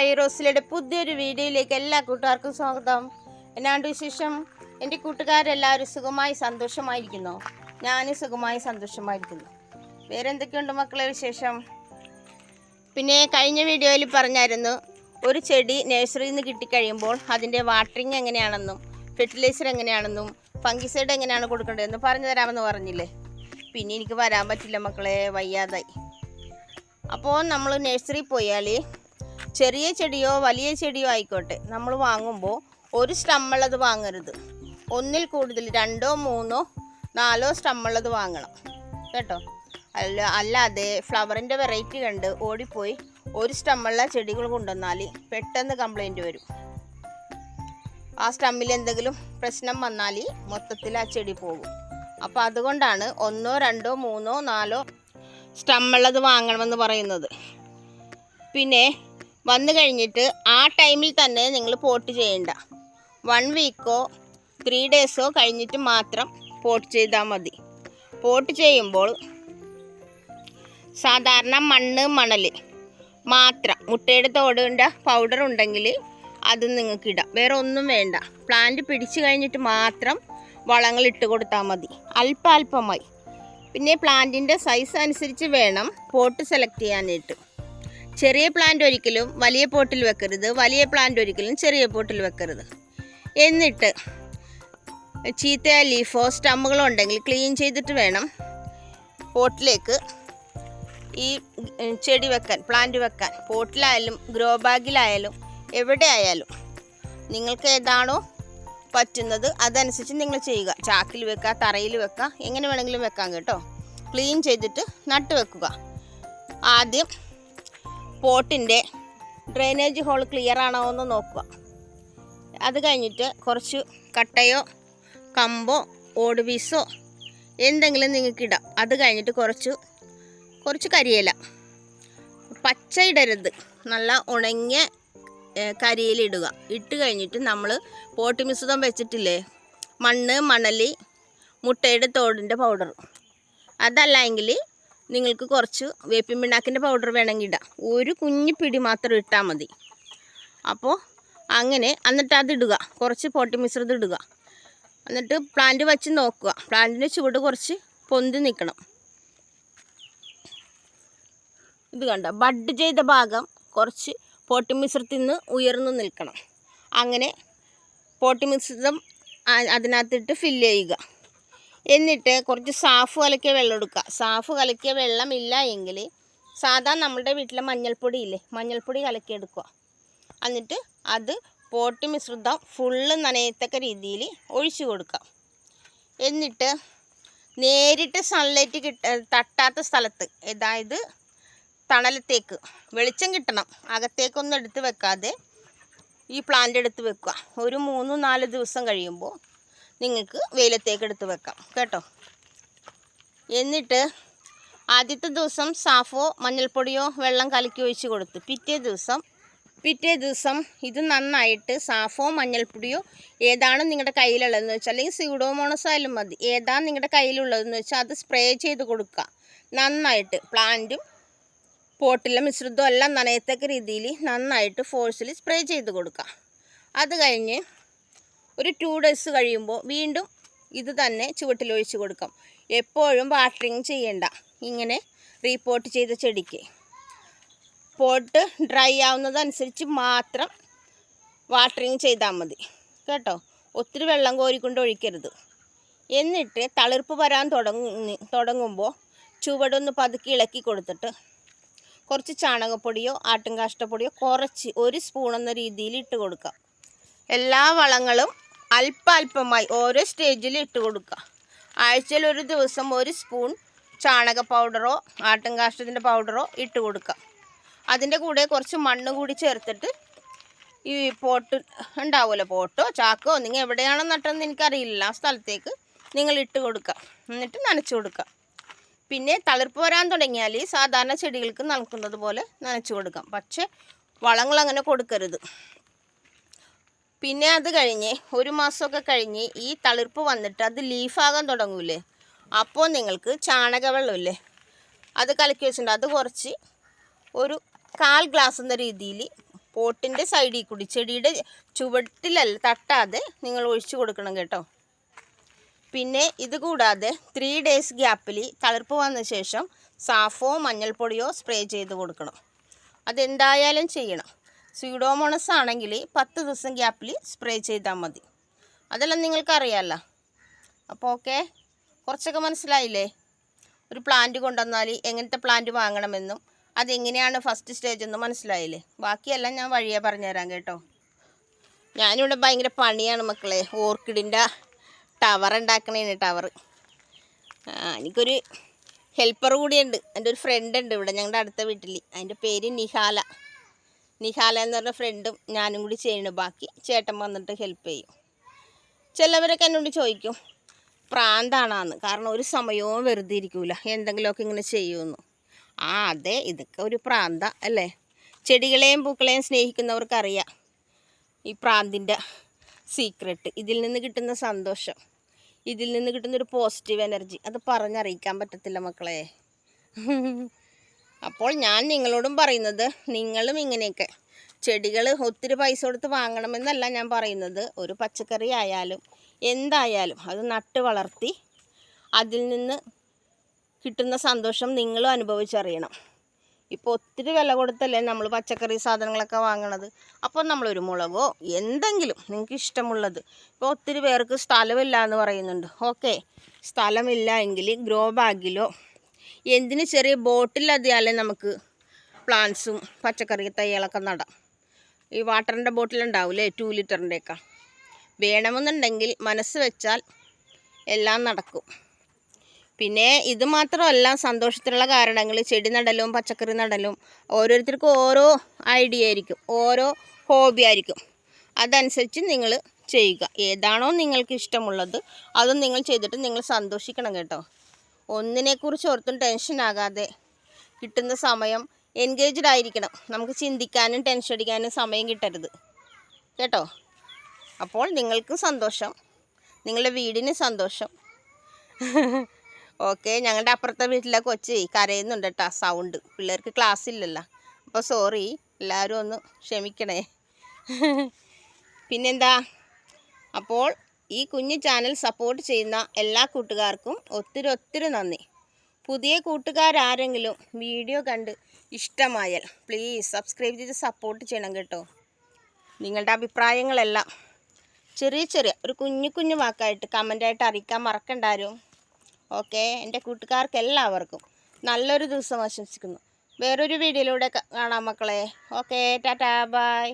Hi റോസിലയുടെ പുതിയൊരു വീഡിയോയിലേക്ക് എല്ലാ കൂട്ടുകാർക്കും സ്വാഗതം. എന്നാണ്ട് വിശേഷം? എന്റെ കൂട്ടുകാരെല്ലാവരും സുഖമായി സന്തോഷമായിരിക്കുന്നു. ഞാനും സുഖമായി സന്തോഷമായിരിക്കുന്നു. വേറെ എന്തൊക്കെയുണ്ട് മക്കളെ വിശേഷം? പിന്നെ കഴിഞ്ഞ വീഡിയോയിൽ പറഞ്ഞായിരുന്നു ഒരു ചെടി നഴ്സറിയിൽ നിന്ന് കിട്ടിക്കഴിയുമ്പോൾ അതിന്റെ വാട്ടറിങ് എങ്ങനെയാണെന്നും ഫെർട്ടിലൈസർ എങ്ങനെയാണെന്നും ഫംഗിസൈഡ് എങ്ങനെയാണ് കൊടുക്കേണ്ടതെന്ന് പറഞ്ഞു തരാമെന്ന് പറഞ്ഞില്ലേ? പിന്നെ എനിക്ക് വരാൻ പറ്റില്ല മക്കളെ വയ്യാതായി. അപ്പോൾ നമ്മൾ നഴ്സറി പോയാൽ ചെറിയ ചെടിയോ വലിയ ചെടിയോ ആയിക്കോട്ടെ. നമ്മൾ വാങ്ങുമ്പോൾ ഒരു സ്റ്റമ്മുള്ളത് വാങ്ങരുത്. ഒന്നിൽ കൂടുതൽ രണ്ടോ മൂന്നോ നാലോ സ്റ്റമ്മുള്ളത് വാങ്ങണം. കേട്ടോ? അല്ല അല്ലാതെ ഫ്ലവറിന്റെ വെറൈറ്റി കണ്ട് ഓടിപ്പോയി ഒരു സ്റ്റമ്മുള്ള ചെടികൾ കൊണ്ടുവന്നാൽ പെട്ടെന്ന് കംപ്ലൈന്റ് വരും. ആ സ്റ്റമ്മിൽ എന്തെങ്കിലും പ്രശ്നം വന്നാൽ മൊത്തത്തിൽ ആ ചെടി പോകും. അപ്പോൾ അതുകൊണ്ടാണ് ഒന്നോ രണ്ടോ മൂന്നോ നാലോ സ്റ്റമ്മുള്ളത് വാങ്ങണമെന്ന് പറയുന്നത്. പിന്നെ വന്നു കഴിഞ്ഞിട്ട് ആ ടൈമിൽ തന്നെ നിങ്ങൾ പോട്ട് ചെയ്യണ്ട. വൺ വീക്കോ ത്രീ ഡേയ്സോ കഴിഞ്ഞിട്ട് മാത്രം പോട്ട് ചെയ്താൽ മതി. പോട്ട് ചെയ്യുമ്പോൾ സാധാരണ മണ്ണ് മണൽ മാത്രം മുട്ടയുടെ തോടിന്റെ പൗഡർ ഉണ്ടെങ്കിൽ അത് നിങ്ങൾക്ക് ഇടാം. വേറെ ഒന്നും വേണ്ട. പ്ലാന്റ് പിടിച്ചു കഴിഞ്ഞിട്ട് മാത്രം വളങ്ങൾ ഇട്ട് കൊടുത്താൽ മതി. അല്പാൽപമായി. പിന്നെ പ്ലാന്റിന്റെ സൈസ് അനുസരിച്ച് വേണം പോട്ട് സെലക്ട് ചെയ്യാനായിട്ട്. ചെറിയ പ്ലാന്റ് ഒരിക്കലും വലിയ പോട്ടിൽ വെക്കരുത്. വലിയ പ്ലാന്റ് ഒരിക്കലും ചെറിയ പോട്ടിൽ വെക്കരുത്. എന്നിട്ട് ചീത്ത ലീഫോ സ്റ്റമ്മുകളോ ഉണ്ടെങ്കിൽ ക്ലീൻ ചെയ്തിട്ട് വേണം പോട്ടിലേക്ക് ഈ ചെടി വെക്കാൻ പ്ലാന്റ് വെക്കാൻ. പോട്ടിലായാലും ഗ്രോ ബാഗിലായാലും എവിടെ ആയാലും നിങ്ങൾക്ക് ഏതാണോ പറ്റുന്നത് അതനുസരിച്ച് നിങ്ങൾ ചെയ്യുക. ചാക്കിൽ വെക്കുക തറയിൽ വെക്കുക എങ്ങനെ വേണമെങ്കിലും വെക്കാം കേട്ടോ. ക്ലീൻ ചെയ്തിട്ട് നട്ട് വെക്കുക. ആദ്യം പോട്ടിന്റെ ഡ്രെയിനേജ് ഹോൾ ക്ലിയർ ആണോ എന്ന് നോക്കുക. അത് കഴിഞ്ഞിട്ട് കുറച്ച് കട്ടയോ കമ്പോ ഓട് പീസോ എന്തെങ്കിലും നിങ്ങൾക്ക് ഇടാം. അത് കഴിഞ്ഞിട്ട് കുറച്ച് കുറച്ച് കരിയില. പച്ച ഇടരുത്. നല്ല ഉണങ്ങിയ കരിയിലിടുക ഇട്ട് കഴിഞ്ഞിട്ട് നമ്മൾ പോട്ടി മിശ്രിതം വെച്ചിട്ടില്ലേ? മണ്ണ് മണലി മുട്ടയുടെ തോടിന്റെ പൗഡർ അതല്ല എങ്കിൽ നിങ്ങൾക്ക് കുറച്ച് വേപ്പിൻ പിണ്ണാക്കിന്റെ പൗഡർ വേണമെങ്കിൽ ഇടാം. ഒരു കുഞ്ഞു പിടി മാത്രം ഇട്ടാൽ മതി. അപ്പോൾ അങ്ങനെ എന്നിട്ട് ഇടുക. കുറച്ച് പോട്ടി മിശ്രിതം ഇടുക. എന്നിട്ട് പ്ലാന്റ് വച്ച് നോക്കുക. പ്ലാന്റിന്റെ ചുവട് കുറച്ച് പൊന്തി നിൽക്കണം. ഇത് കണ്ട ബഡ് ചെയ്ത ഭാഗം കുറച്ച് പോട്ടി മിശ്രത്തിൽ നിന്ന് ഉയർന്നു നിൽക്കണം. അങ്ങനെ പോട്ടി മിശ്രിതം അതിനകത്തിട്ട് ഫില്ല് ചെയ്യുക. എന്നിട്ട് കുറച്ച് സാഫ് കലക്കിയ വെള്ളം എടുക്കുക. സാഫ് കലക്കിയ വെള്ളം ഇല്ല എങ്കിൽ സാധാ നമ്മുടെ വീട്ടിലെ മഞ്ഞൾപ്പൊടി ഇല്ലേ മഞ്ഞൾപ്പൊടി കലക്കിയെടുക്കുക. എന്നിട്ട് അത് പോട്ടി മിശ്രിതം ഫുള്ള് നനയത്തക്ക രീതിയിൽ ഒഴിച്ചു കൊടുക്കുക. എന്നിട്ട് നേരിട്ട് സൺലൈറ്റ് കിട്ട തട്ടാത്ത സ്ഥലത്ത് അതായത് തണലത്തേക്ക് വെളിച്ചം കിട്ടണം. അകത്തേക്കൊന്നും എടുത്ത് വെക്കാതെ ഈ പ്ലാന്റ് എടുത്ത് വെക്കുക. ഒരു മൂന്ന് നാല് ദിവസം കഴിയുമ്പോൾ നിങ്ങൾക്ക് വെയിലത്തേക്ക് എടുത്ത് വെക്കാം. കേട്ടോ? എന്നിട്ട് ആദ്യത്തെ ദിവസം സാഫോ മഞ്ഞൾപ്പൊടിയോ വെള്ളം കലക്കി ഒഴിച്ച് കൊടുത്ത്. പിറ്റേ ദിവസം പിറ്റേ ദിവസം ഇത് നന്നായിട്ട് സാഫോ മഞ്ഞൾപ്പൊടിയോ ഏതാണ് നിങ്ങളുടെ കയ്യിലുള്ളതെന്ന് വെച്ചാൽ അല്ലെങ്കിൽ സ്യൂഡോമോണസ് ആയാലും മതി. ഏതാണ് നിങ്ങളുടെ കയ്യിലുള്ളതെന്ന് വെച്ചാൽ അത് സ്പ്രേ ചെയ്ത് കൊടുക്കുക. നന്നായിട്ട് പ്ലാന്റും പോട്ടിലെ മിശ്രിതവും എല്ലാം നനയത്തക്ക രീതിയിൽ നന്നായിട്ട് ഫോഴ്സിൽ സ്പ്രേ ചെയ്ത് കൊടുക്കുക. അത് കഴിഞ്ഞ് ഒരു ടു ഡേയ്സ് കഴിയുമ്പോൾ വീണ്ടും ഇത് തന്നെ ചുവട്ടിലൊഴിച്ച് കൊടുക്കാം. എപ്പോഴും വാട്ടറിങ് ചെയ്യണ്ട. ഇങ്ങനെ റീപോർട്ട് ചെയ്ത ചെടിക്ക്. പോട്ട് ഡ്രൈ ആവുന്നതനുസരിച്ച് മാത്രം വാട്ടറിങ് ചെയ്താൽ മതി. കേട്ടോ? ഒത്തിരി വെള്ളം കോരിക്കൊണ്ട് ഒഴിക്കരുത്. എന്നിട്ട് തളിർപ്പ് വരാൻ തുടങ്ങി തുടങ്ങുമ്പോൾ ചുവടൊന്ന് പതുക്കി ഇളക്കി കൊടുത്തിട്ട് കുറച്ച് ചാണകപ്പൊടിയോ ആട്ടുംകാഷ്ടപ്പൊടിയോ കുറച്ച് ഒരു സ്പൂൺ എന്ന രീതിയിൽ ഇട്ട് കൊടുക്കാം. എല്ലാ വളങ്ങളും അല്പാൽപമായി ഓരോ സ്റ്റേജിൽ ഇട്ട് കൊടുക്കുക. ആഴ്ചയിൽ ഒരു ദിവസം ഒരു സ്പൂൺ ചാണക പൗഡറോ ആട്ടുംകാഷ്ടത്തിന്റെ പൗഡറോ ഇട്ട് കൊടുക്കുക. അതിന്റെ കൂടെ കുറച്ച് മണ്ണ് കൂടി ചേർത്തിട്ട് ഈ പോട്ട് ഉണ്ടാവുമല്ലോ പോട്ടോ ചാക്കോ നിങ്ങൾ എവിടെയാണോ നട്ടതെന്ന് എനിക്കറിയില്ല. ആ സ്ഥലത്തേക്ക് നിങ്ങൾ ഇട്ട് കൊടുക്കുക. എന്നിട്ട് നനച്ച് കൊടുക്കുക. പിന്നെ തളിർപ്പ് വരാൻ തുടങ്ങിയാൽ സാധാരണ ചെടികൾക്ക് നനക്കുന്നത് പോലെ നനച്ച് കൊടുക്കാം. പക്ഷേ വളങ്ങൾ അങ്ങനെ കൊടുക്കരുത്. പിന്നെ അത് കഴിഞ്ഞ് ഒരു മാസമൊക്കെ കഴിഞ്ഞ് ഈ തളിർപ്പ് വന്നിട്ട് അത് ലീഫാകാൻ തുടങ്ങൂലേ അപ്പോൾ നിങ്ങൾക്ക് ചാണകവെള്ളമില്ലേ? അത് കലക്കി വെച്ചിട്ടുണ്ട്. അത് കുറച്ച് ഒരു കാൽ ഗ്ലാസ് എന്ന രീതിയിൽ പോട്ടിന്റെ സൈഡിൽ കൂടി ചെടിയുടെ ചുവട്ടിലല്ല തട്ടാതെ നിങ്ങൾ ഒഴിച്ചു കൊടുക്കണം കേട്ടോ. പിന്നെ ഇത് കൂടാതെ ത്രീ ഡേയ്സ് ഗ്യാപ്പിൽ തളിർപ്പ് വന്ന ശേഷം സാഫോ മഞ്ഞൾപ്പൊടിയോ സ്പ്രേ ചെയ്ത് കൊടുക്കണം. അതെന്തായാലും ചെയ്യണം. സ്യൂഡോമോണസ് ആണെങ്കിൽ പത്ത് ദിവസം ഗ്യാപ്പിൽ സ്പ്രേ ചെയ്താൽ മതി. അതെല്ലാം നിങ്ങൾക്കറിയാമല്ലോ അപ്പോൾ ഓക്കെ കുറച്ചൊക്കെ മനസ്സിലായില്ലേ? ഒരു പ്ലാന്റ് കൊണ്ടുവന്നാൽ എങ്ങനത്തെ പ്ലാന്റ് വാങ്ങണമെന്നും അതെങ്ങനെയാണ് ഫസ്റ്റ് സ്റ്റേജ് എന്നും മനസ്സിലായില്ലേ? ബാക്കിയെല്ലാം ഞാൻ വഴിയേ പറഞ്ഞുതരാം കേട്ടോ. ഞാനിവിടെ ഭയങ്കര പണിയാണ് മക്കളെ. ഓർക്കിഡിന്റെ ടവർ ഉണ്ടാക്കണേന് ടവർ എനിക്കൊരു ഹെൽപ്പർ കൂടിയുണ്ട്. എന്റെ ഒരു ഫ്രണ്ട് ഉണ്ട് ഇവിടെ ഞങ്ങളുടെ അടുത്ത വീട്ടിൽ അതിന്റെ പേര് നിഹാല. നിഹാല എന്ന് പറഞ്ഞ ഫ്രണ്ടും ഞാനും കൂടി ചെയ്യണു ബാക്കി ചേട്ടൻ വന്നിട്ട് ഹെൽപ്പ് ചെയ്യും. ചിലവരൊക്കെ എന്നോട് ചോദിക്കും പ്രാന്താണെന്ന്. കാരണം ഒരു സമയവും വെറുതെ ഇരിക്കൂല. എന്തെങ്കിലുമൊക്കെ ഇങ്ങനെ ചെയ്യുമെന്ന്. ആ അതെ ഇതൊക്കെ ഒരു പ്രാന്ത അല്ലേ? ചെടികളെയും പൂക്കളെയും സ്നേഹിക്കുന്നവർക്കറിയാം ഈ പ്രാന്തിന്റെ സീക്രട്ട് ഇതിൽ നിന്ന് കിട്ടുന്ന സന്തോഷം. ഇതിൽ നിന്ന് കിട്ടുന്ന ഒരു പോസിറ്റീവ് എനർജി അത് പറഞ്ഞറിയിക്കാൻ പറ്റത്തില്ല മക്കളെ. അപ്പോൾ ഞാൻ നിങ്ങളോടും പറയുന്നത് നിങ്ങളും ഇങ്ങനെയൊക്കെ. ചെടികൾ ഒത്തിരി പൈസ കൊടുത്ത് വാങ്ങണമെന്നല്ല ഞാൻ പറയുന്നത്. ഒരു പച്ചക്കറി ആയാലും എന്തായാലും അത് നട്ട് വളർത്തി അതിൽ നിന്ന് കിട്ടുന്ന സന്തോഷം നിങ്ങളും അനുഭവിച്ചറിയണം. ഇപ്പോൾ ഒത്തിരി വില കൊടുത്തല്ലേ നമ്മൾ പച്ചക്കറി സാധനങ്ങളൊക്കെ വാങ്ങണത്. അപ്പോൾ നമ്മളൊരു മുളകോ എന്തെങ്കിലും നിങ്ങൾക്ക് ഇഷ്ടമുള്ളത്. ഇപ്പോൾ ഒത്തിരി പേർക്ക് സ്ഥലമില്ല എന്ന് പറയുന്നുണ്ട്. ഓക്കെ. സ്ഥലമില്ല എങ്കിൽ ഗ്രോ ബാഗിലോ എന്തിന് ചെറിയ ബോട്ടിൽ അതിയാലേ നമുക്ക് പ്ലാന്റ്സും പച്ചക്കറി തൈകളൊക്കെ നടാം. ഈ വാട്ടറിന്റെ ബോട്ടിലുണ്ടാവില്ലേ ടു ലിറ്ററിന്റെയൊക്കെ വേണമെന്നുണ്ടെങ്കിൽ മനസ്സ് വെച്ചാൽ എല്ലാം നടക്കും. പിന്നെ ഇത് മാത്രമല്ല സന്തോഷത്തിനുള്ള കാരണങ്ങൾ. ചെടി നടലും പച്ചക്കറി നടലും ഓരോരുത്തർക്കും ഓരോ ഐഡിയ ആയിരിക്കും. ഓരോ ഹോബി ആയിരിക്കും. അതനുസരിച്ച് നിങ്ങൾ ചെയ്യുക. ഏതാണോ നിങ്ങൾക്ക് ഇഷ്ടമുള്ളത് അതും നിങ്ങൾ ചെയ്തിട്ട് നിങ്ങൾ സന്തോഷിക്കണം കേട്ടോ. ഒന്നിനെക്കുറിച്ച് ഓർത്തും ടെൻഷൻ ആകാതെ കിട്ടുന്ന സമയം എൻഗേജ്ഡ് ആയിരിക്കണം. നമുക്ക് ചിന്തിക്കാനും ടെൻഷൻ അടിക്കാനും സമയം കിട്ടരുത്. കേട്ടോ? അപ്പോൾ നിങ്ങൾക്ക് സന്തോഷം. നിങ്ങളുടെ വീടിന് സന്തോഷം. ഓക്കെ ഞങ്ങളുടെ അപ്പുറത്തെ വീട്ടിലെ കൊച്ച് കരയുന്നുണ്ട് കേട്ടോ സൗണ്ട് പിള്ളേർക്ക് ക്ലാസ് ഇല്ലല്ലോ. അപ്പോൾ സോറി എല്ലാവരും ഒന്ന് ക്ഷമിക്കണേ. പിന്നെന്താ? അപ്പോൾ ഈ കുഞ്ഞു ചാനൽ സപ്പോർട്ട് ചെയ്യുന്ന എല്ലാ കൂട്ടുകാർക്കും ഒത്തിരി ഒത്തിരി നന്ദി. പുതിയ കൂട്ടുകാരാരെങ്കിലും വീഡിയോ കണ്ട് ഇഷ്ടമായാൽ പ്ലീസ് സബ്സ്ക്രൈബ് ചെയ്ത് സപ്പോർട്ട് ചെയ്യണം കേട്ടോ. നിങ്ങളുടെ അഭിപ്രായങ്ങളെല്ലാം ചെറിയ ചെറിയ ഒരു കുഞ്ഞു കുഞ്ഞു വാക്കായിട്ട് കമന്റായിട്ട് അറിയിക്കാൻ മറക്കണ്ടാരും ഓക്കെ എന്റെ കൂട്ടുകാർക്ക് എല്ലാവർക്കും നല്ലൊരു ദിവസം ആശംസിക്കുന്നു. വേറൊരു വീഡിയോയിലൂടെ കാണാം മക്കളെ. Okay tata bye